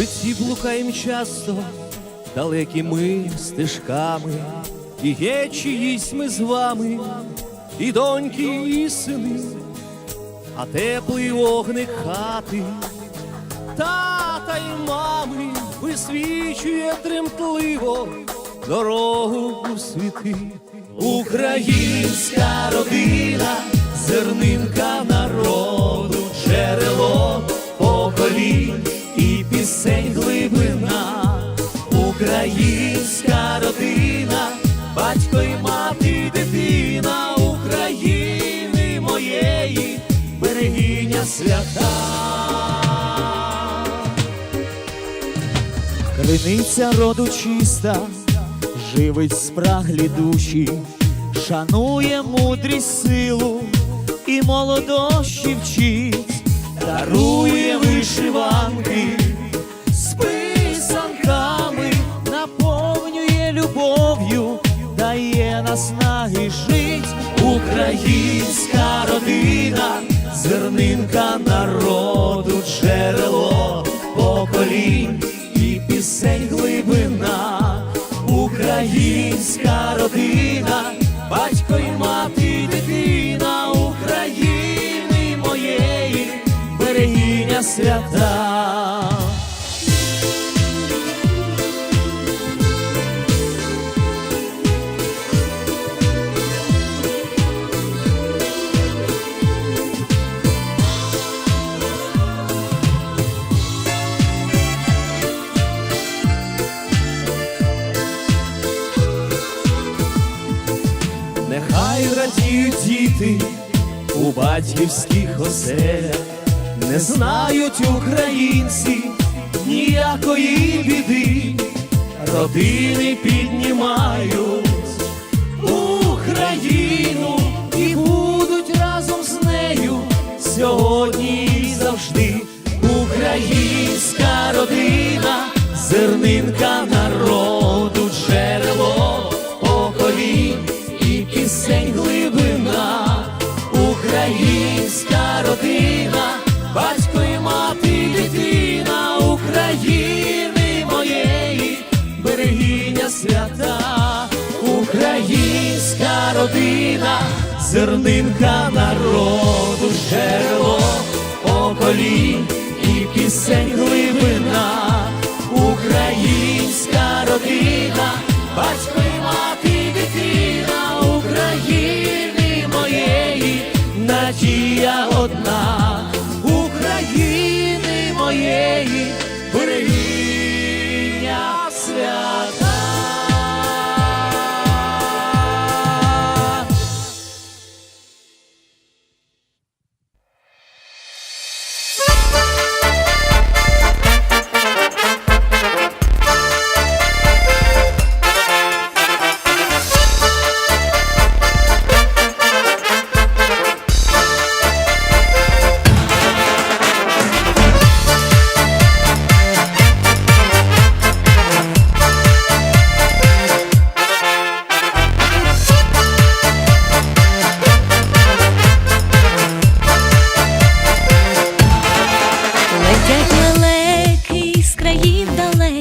Рухаєм часто далекими стежками, і є чиїсь ми з вами, і доньки, і сини, а теплий вогник хати, тата й мами висвічує тремтливо дорогу у світи. Українська родина, зернинка народу, джерело поколінь і пісень глибина, українська родина, батько і мати, дитина України моєї, берегиня свята. Криниця роду чиста, живить спраглі душі, шанує мудрість силу і молодощі вчить, дарує Українська родина, зернинка народу, джерело поколінь і пісень глибина, українська родина, батько і мати, дитина України моєї, берегиня свята. Радіють діти у батьківських оселях, не знають українці ніякої біди, родини піднімають Україну і будуть разом з нею сьогодні і завжди. Українська родина, зернинка народу, родина, зернинка народу, джерело поколінь і пісень глибина, українська родина, батько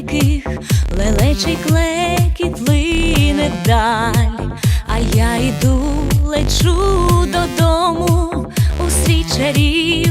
далеких, лелечий клекіт лине вдаль, а я йду, лечу додому у свій чарівний